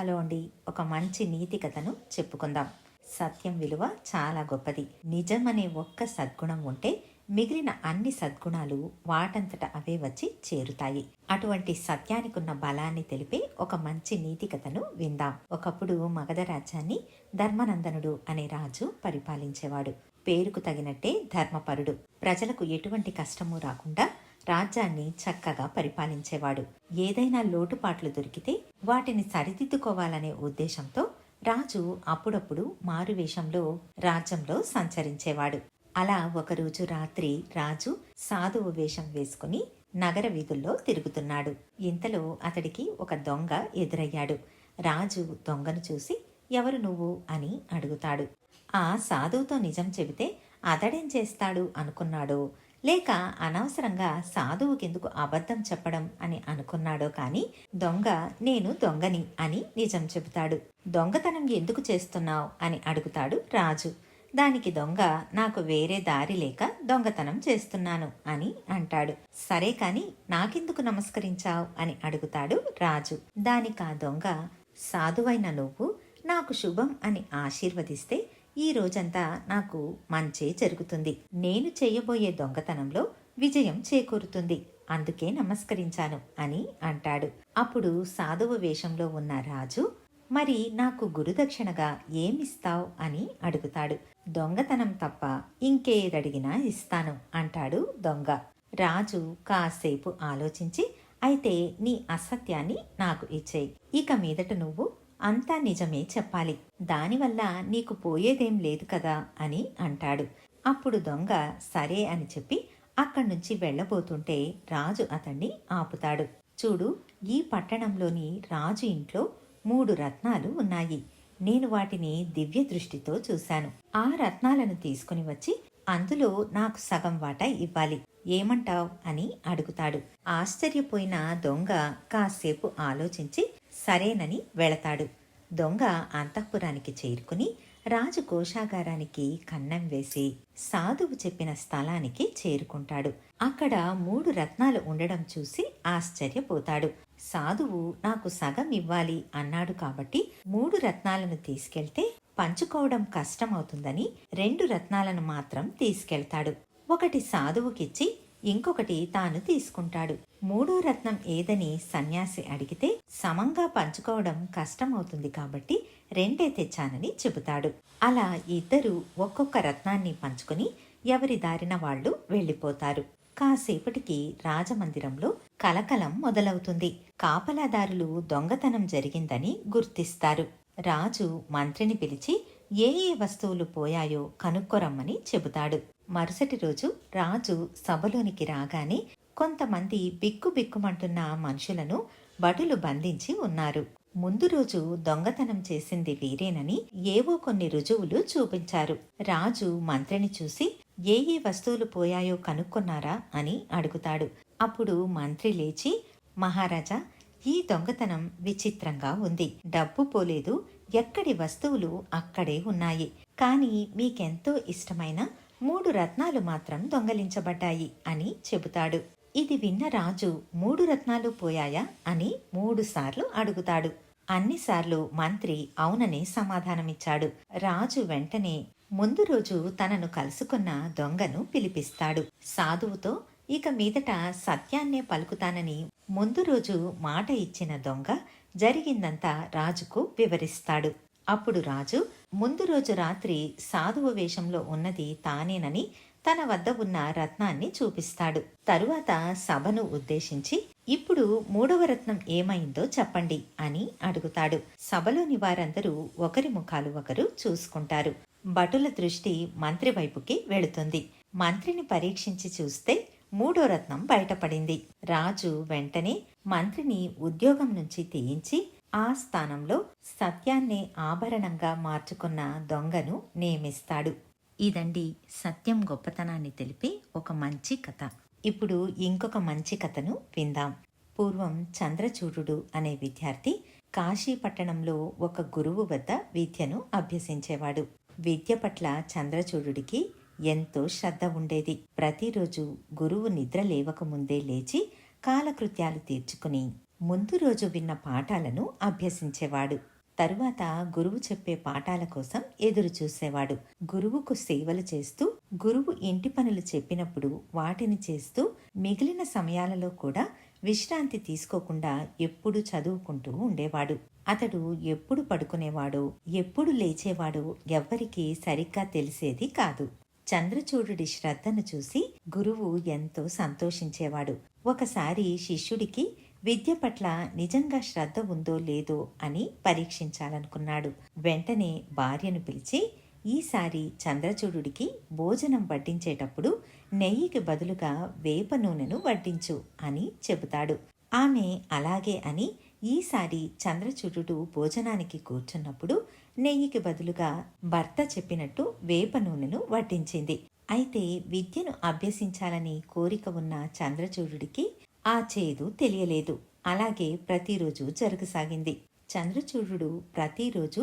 Hello అండి. ఒక మంచి నీతి కథను చెప్పుకుందాం. సత్యం విలువ చాలా గొప్పది. నిజం అనే ఒక్క సద్గుణం ఉంటే మిగిలిన అన్ని సద్గుణాలు వాటంతట అవే వచ్చి చేరుతాయి. అటువంటి సత్యానికున్న బలాన్ని తెలిపే ఒక మంచి నీతి కథను విందాం. ఒకప్పుడు మగధ రాజ్యాన్ని ధర్మనందనుడు అనే రాజు పరిపాలించేవాడు. పేరుకు తగినట్టే ధర్మపరుడు. ప్రజలకు ఎటువంటి కష్టము రాకుండా రాజ్యాన్ని చక్కగా పరిపాలించేవాడు. ఏదైనా లోటుపాట్లు దొరికితే వాటిని సరిదిద్దుకోవాలనే ఉద్దేశంతో రాజు అప్పుడప్పుడు మారువేషంలో రాజ్యంలో సంచరించేవాడు. అలా ఒకరోజు రాత్రి రాజు సాధువు వేషం వేసుకుని నగర వీధుల్లో తిరుగుతున్నాడు. ఇంతలో అతడికి ఒక దొంగ ఎదురయ్యాడు. రాజు దొంగను చూసి ఎవరు నువ్వు? అని అడుగుతాడు. ఆ సాధువుతో నిజం చెబితే అతడేం చేస్తాడు? అనుకున్నాడో. లేక అనవసరంగా సాధువుకెందుకు అబద్ధం చెప్పడం అని అనుకున్నాడో కానీ దొంగ నేను దొంగని అని నిజం చెబుతాడు. దొంగతనం ఎందుకు చేస్తున్నావు అని అడుగుతాడు రాజు. దానికి దొంగ నాకు వేరే దారి లేక దొంగతనం చేస్తున్నాను అని అంటాడు. సరే కాని నాకెందుకు నమస్కరించావు అని అడుగుతాడు రాజు. దానికి ఆ దొంగ సాధువైన నువ్వు నాకు శుభం అని ఆశీర్వదిస్తే ఈ రోజంతా నాకు మంచే జరుగుతుంది. నేను చేయబోయే దొంగతనంలో విజయం చేకూరుతుంది. అందుకే నమస్కరించాను అని అంటాడు. అప్పుడు సాధువు వేషంలో ఉన్న రాజు మరి నాకు గురుదక్షిణగా ఏమిస్తావు? అని అడుగుతాడు. దొంగతనం తప్ప ఇంకేదడిగినా ఇస్తాను అంటాడు దొంగ. రాజు కాసేపు ఆలోచించి అయితే నీ అసత్యాన్ని నాకు ఇచ్చేయి. ఇక మీదట నువ్వు అంతా నిజమే చెప్పాలి. దానివల్ల నీకు పోయేదేం లేదు కదా అని అంటాడు. అప్పుడు దొంగ సరే అని చెప్పి అక్కడి నుంచి వెళ్ళబోతుంటే రాజు అతన్ని ఆపుతాడు. చూడు ఈ పట్టణంలోని రాజు ఇంట్లో మూడు రత్నాలు ఉన్నాయి. నేను వాటిని దివ్య దృష్టితో చూశాను. ఆ రత్నాలను తీసుకుని వచ్చి అందులో నాకు సగం వాటా ఇవ్వాలి. ఏమంటావ్? అని అడుగుతాడు. ఆశ్చర్యపోయిన దొంగ కాసేపు ఆలోచించి సరేనని వెళతాడు. దొంగ అంతఃపురానికి చేరుకుని రాజు కోశాగారానికి కన్నం వేసి సాధువు చెప్పిన స్థలానికి చేరుకుంటాడు. అక్కడ మూడు రత్నాలు ఉండడం చూసి ఆశ్చర్యపోతాడు. సాధువు నాకు సగం ఇవ్వాలి అన్నాడు కాబట్టి మూడు రత్నాలను తీసుకెళ్తే పంచుకోవడం కష్టమవుతుందని రెండు రత్నాలను మాత్రం తీసుకెళ్తాడు. ఒకటి సాధువుకిచ్చి ఇంకొకటి తాను తీసుకుంటాడు. మూడో రత్నం ఏదని సన్యాసి అడిగితే సమంగా పంచుకోవడం కష్టమవుతుంది కాబట్టి రెండే తెచ్చానని చెబుతాడు. అలా ఇద్దరు ఒక్కొక్క రత్నాన్ని పంచుకొని ఎవరి దారిన వాళ్ళు వెళ్ళిపోతారు. కాసేపటికి రాజమందిరంలో కలకలం మొదలవుతుంది. కాపలాదారులు దొంగతనం జరిగిందని గుర్తిస్తారు. రాజు మంత్రిని పిలిచి ఏ ఏ వస్తువులు పోయాయో కనుక్కొరమ్మని చెబుతాడు. మరుసటి రోజు రాజు సభలోనికి రాగానే కొంతమంది బిక్కుబిక్కుమంటున్న మనుషులను భటులు బంధించి ఉన్నారు. ముందు రోజు దొంగతనం చేసింది వీరేనని ఏవో కొన్ని రుజువులు చూపించారు. రాజు మంత్రిని చూసి ఏ ఏ వస్తువులు పోయాయో కనుక్కున్నారా? అని అడుగుతాడు. అప్పుడు మంత్రి లేచి మహారాజా ఈ దొంగతనం విచిత్రంగా ఉంది. డబ్బు పోలేదు. ఎక్కడి వస్తువులు అక్కడే ఉన్నాయి. కానీ మీకెంతో ఇష్టమైన మూడు రత్నాలు మాత్రం దొంగలించబడ్డాయి అని చెబుతాడు. ఇది విన్న రాజు మూడు రత్నాలు పోయాయా అని మూడుసార్లు అడుగుతాడు. అన్నిసార్లు మంత్రి అవుననే సమాధానమిచ్చాడు. రాజు వెంటనే ముందు రోజు తనను కలుసుకున్న దొంగను పిలిపిస్తాడు. సాధువుతో ఇక మీదట సత్యాన్నే పలుకుతానని ముందు రోజు మాట ఇచ్చిన దొంగ జరిగిందంతా రాజుకు వివరిస్తాడు. అప్పుడు రాజు ముందు రోజు రాత్రి సాధువు వేషంలో ఉన్నది తానేనని తన వద్ద ఉన్న రత్నాన్ని చూపిస్తాడు. తరువాత సభను ఉద్దేశించి ఇప్పుడు మూడవ రత్నం ఏమైందో చెప్పండి అని అడుగుతాడు. సభలోని వారందరూ ఒకరి ముఖాలు ఒకరు చూసుకుంటారు. భటుల దృష్టి మంత్రి వైపుకి వెళుతుంది. మంత్రిని పరీక్షించి చూస్తే మూడో రత్నం బయటపడింది. రాజు వెంటనే మంత్రిని ఉద్యోగం నుంచి తీయించి ఆ స్థానంలో సత్యాన్నే ఆభరణంగా మార్చుకున్న దొంగను నియమిస్తాడు. ఇదండి సత్యం గొప్పతనాన్ని తెలిపే ఒక మంచి కథ. ఇప్పుడు ఇంకొక మంచి కథను విందాం. పూర్వం చంద్రచూడుడు అనే విద్యార్థి కాశీ పట్టణంలో ఒక గురువు వద్ద విద్యను అభ్యసించేవాడు. విద్య పట్ల చంద్రచూడుడికి ఎంతో శ్రద్ధ ఉండేది. ప్రతిరోజు గురువు నిద్ర లేవకముందే లేచి కాలకృత్యాలు తీర్చుకుని ముందు రోజు విన్న పాఠాలను అభ్యసించేవాడు. తరువాత గురువు చెప్పే పాఠాల కోసం ఎదురు చూసేవాడు. గురువుకు సేవలు చేస్తూ గురువు ఇంటి పనులు చెప్పినప్పుడు వాటిని చేస్తూ మిగిలిన సమయాలలో కూడా విశ్రాంతి తీసుకోకుండా ఎప్పుడు చదువుకుంటూ ఉండేవాడు. అతడు ఎప్పుడు పడుకునేవాడో ఎప్పుడు లేచేవాడో ఎవ్వరికీ సరిగ్గా తెలిసేది కాదు. చంద్రచూడుడి శ్రద్ధను చూసి గురువు ఎంతో సంతోషించేవాడు. ఒకసారి శిష్యుడికి విద్య పట్ల నిజంగా శ్రద్ధ ఉందో లేదో అని పరీక్షించాలనుకున్నాడు. వెంటనే భార్యను పిలిచి ఈసారి చంద్రచూడుడికి భోజనం వడ్డించేటప్పుడు నెయ్యికి బదులుగా వేప నూనెను వడ్డించు అని చెబుతాడు. ఆమె అలాగే అని ఈసారి చంద్రచూడు భోజనానికి కూర్చున్నప్పుడు నెయ్యికి బదులుగా భర్త చెప్పినట్టు వేప నూనెను వడ్డించింది. అయితే విద్యను అభ్యసించాలని కోరిక ఉన్న చంద్రచూడుడికి ఆ చేదు తెలియలేదు. అలాగే ప్రతిరోజు జరగసాగింది. చంద్రచూడు ప్రతిరోజు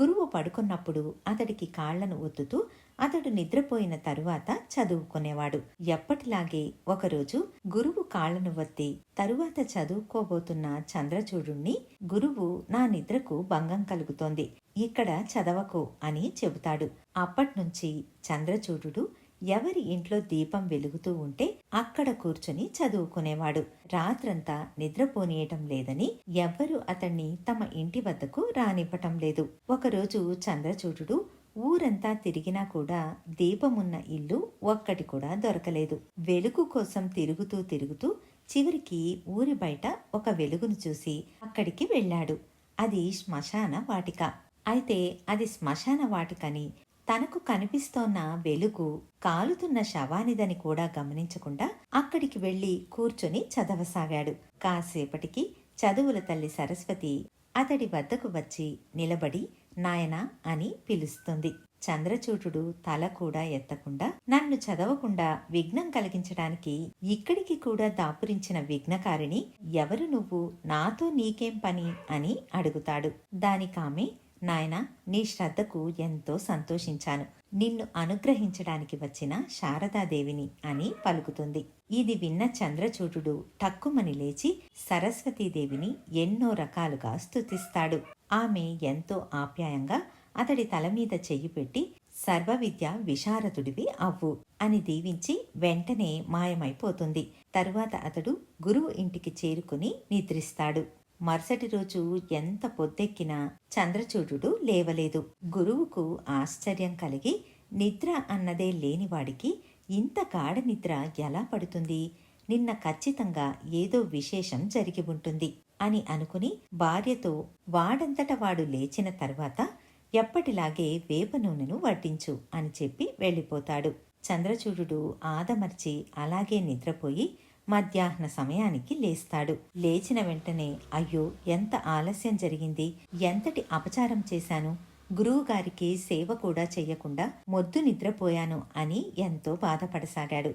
గురువు పడుకున్నప్పుడు అతడికి కాళ్ళను ఒత్తుతూ అతడు నిద్రపోయిన తరువాత చదువుకునేవాడు. ఎప్పటిలాగే ఒకరోజు గురువు కాళ్ళను వత్తి తరువాత చదువుకోబోతున్న చంద్రచూడుణ్ణి గురువు నా నిద్రకు భంగం కలుగుతోంది. ఇక్కడ చదవకు అని చెబుతాడు. అప్పట్నుంచి చంద్రచూడు ఎవరి ఇంట్లో దీపం వెలుగుతూ ఉంటే అక్కడ కూర్చుని చదువుకునేవాడు. రాత్రంతా నిద్రపోనీయటం లేదని ఎవ్వరూ అతన్ని తమ ఇంటి వద్దకు రానివ్వటం లేదు. ఒకరోజు చంద్రచూడు ఊరంతా తిరిగినా కూడా దీపమున్న ఇల్లు ఒక్కటి కూడా దొరకలేదు. వెలుగు కోసం తిరుగుతూ తిరుగుతూ చివరికి ఊరి బయట ఒక వెలుగును చూసి అక్కడికి వెళ్ళాడు. అది శ్మశాన వాటిక. అయితే అది శ్మశాన వాటికని తనకు కనిపిస్తోన్న వెలుగు కాలుతున్న శవానిదని కూడా గమనించకుండా అక్కడికి వెళ్ళి కూర్చొని చదవసాగాడు. కాసేపటికి చదువుల తల్లి సరస్వతి అతడి వద్దకు వచ్చి నిలబడి నాయనా అని పిలుస్తుంది. చంద్రచూటుడు తల కూడా ఎత్తకుండా నన్ను చదవకుండా విఘ్నం కలిగించడానికి ఇక్కడికి కూడా దాపురించిన విఘ్నకారిణి ఎవరు నువ్వు? నాతో నీకేం పని? అని అడుగుతాడు. దానికామె నాయనా నీ శ్రద్ధకు ఎంతో సంతోషించాను. నిన్ను అనుగ్రహించడానికి వచ్చిన శారదాదేవిని అని పలుకుతుంది. ఇది విన్న చంద్రచూటుడు టక్కుమని లేచి సరస్వతీదేవిని ఎన్నో రకాలుగా స్థుతిస్తాడు ఆమె ఎంతో ఆప్యాయంగా అతడి తల మీద చెయ్యి పెట్టి సర్వవిద్య విశారదుడివి అవ్వు అని దీవించి వెంటనే మాయమైపోతుంది. తరువాత అతడు గురువు ఇంటికి చేరుకుని నిద్రిస్తాడు. మరుసటి రోజు ఎంత పొద్దెక్కినా చంద్రచూడుడు లేవలేదు. గురువుకు ఆశ్చర్యం కలిగి నిద్ర అన్నదే లేనివాడికి ఇంత గాఢ నిద్ర ఎలా పడుతుంది? నిన్న ఖచ్చితంగా ఏదో విశేషం జరిగి ఉంటుంది అని అనుకుని భార్యతో వాడంతట వాడు లేచిన తర్వాత ఎప్పటిలాగే వేప నూనెను వడ్డించు అని చెప్పి వెళ్ళిపోతాడు. చంద్రచూడు ఆదమర్చి అలాగే నిద్రపోయి మధ్యాహ్న సమయానికి లేస్తాడు. లేచిన వెంటనే అయ్యో ఎంత ఆలస్యం జరిగింది? ఎంతటి అపచారం చేశాను? గురువుగారికి సేవ కూడా చెయ్యకుండా మొద్దు నిద్రపోయాను అని ఎంతో బాధపడసాగాడు.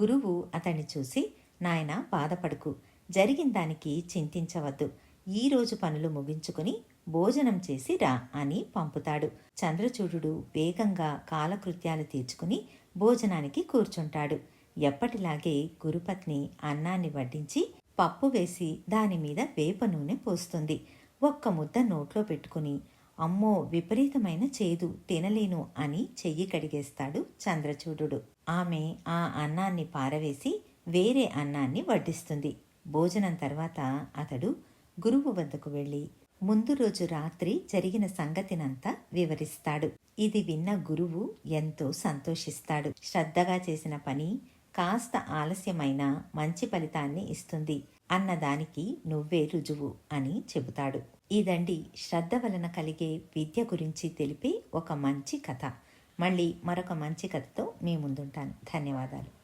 గురువు అతన్ని చూసి నాయన బాధపడుకు. జరిగిన దానికి చింతించవద్దు. ఈ రోజు పనులు ముగించుకుని భోజనం చేసి రా అని పంపుతాడు. చంద్రచూడుడు వేగంగా కాలకృత్యాలు తీర్చుకుని భోజనానికి కూర్చుంటాడు. ఎప్పటిలాగే గురుపత్ని అన్నాన్ని వడ్డించి పప్పు వేసి దానిమీద వేప నూనె పోస్తుంది. ఒక్క ముద్ద నోట్లో పెట్టుకుని అమ్మో విపరీతమైన చేదు తినలేను అని చెయ్యి కడిగేస్తాడు చంద్రచూడుడు. ఆమె ఆ అన్నాన్ని పారవేసి వేరే అన్నాన్ని వడ్డిస్తుంది. భోజనం తర్వాత అతడు గురువు వద్దకు వెళ్ళి ముందు రోజు రాత్రి జరిగిన సంగతినంతా వివరిస్తాడు. ఇది విన్న గురువు ఎంతో సంతోషిస్తాడు. శ్రద్ధగా చేసిన పని కాస్త ఆలస్యమైన మంచి ఫలితాన్ని ఇస్తుంది. అన్నదానికి నువ్వే రుజువు అని చెబుతాడు. ఇదండి శ్రద్ధ వలన కలిగే విద్య గురించి తెలిపే ఒక మంచి కథ. మళ్ళీ మరొక మంచి కథతో మీ ముందుంటాను. ధన్యవాదాలు.